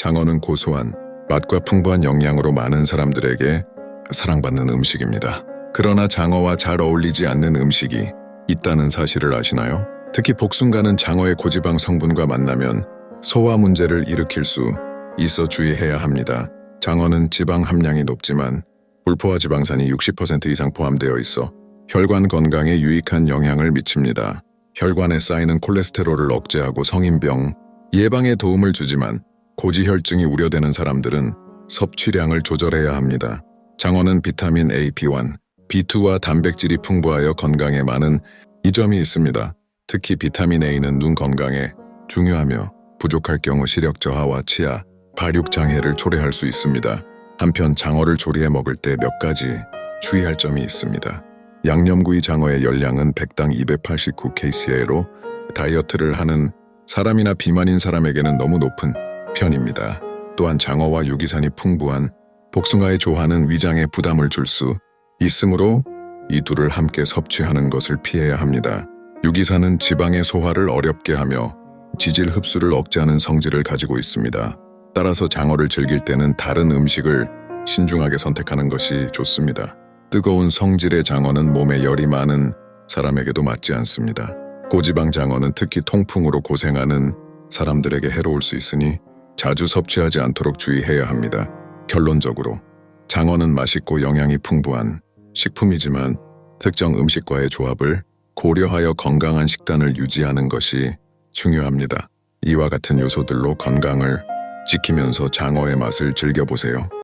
장어는 고소한 맛과 풍부한 영양으로 많은 사람들에게 사랑받는 음식입니다. 그러나 장어와 잘 어울리지 않는 음식이 있다는 사실을 아시나요? 특히 복숭가는 장어의 고지방 성분과 만나면 소화 문제를 일으킬 수 있어 주의해야 합니다. 장어는 지방 함량이 높지만 불포화 지방산이 60% 이상 포함되어 있어 혈관 건강에 유익한 영향을 미칩니다. 혈관에 쌓이는 콜레스테롤을 억제하고 성인병 예방에 도움을 주지만 고지혈증이 우려되는 사람들은 섭취량을 조절해야 합니다. 장어는 비타민 A, B1, B2와 단백질이 풍부하여 건강에 많은 이점이 있습니다. 특히 비타민 A는 눈 건강에 중요하며 부족할 경우 시력 저하와 치아, 발육 장애를 초래할 수 있습니다. 한편 장어를 조리해 먹을 때 몇 가지 주의할 점이 있습니다. 양념구이 장어의 열량은 100당 289kcal로 다이어트를 하는 사람이나 비만인 사람에게는 너무 높은 편입니다. 또한 장어와 유기산이 풍부한 복숭아의 조화는 위장에 부담을 줄 수 있으므로 이 둘을 함께 섭취하는 것을 피해야 합니다. 유기산은 지방의 소화를 어렵게 하며 지질 흡수를 억제하는 성질을 가지고 있습니다. 따라서 장어를 즐길 때는 다른 음식을 신중하게 선택하는 것이 좋습니다. 뜨거운 성질의 장어는 몸에 열이 많은 사람에게도 맞지 않습니다. 고지방 장어는 특히 통풍으로 고생하는 사람들에게 해로울 수 있으니 자주 섭취하지 않도록 주의해야 합니다. 결론적으로 장어는 맛있고 영양이 풍부한 식품이지만 특정 음식과의 조합을 고려하여 건강한 식단을 유지하는 것이 중요합니다. 이와 같은 요소들로 건강을 지키면서 장어의 맛을 즐겨보세요.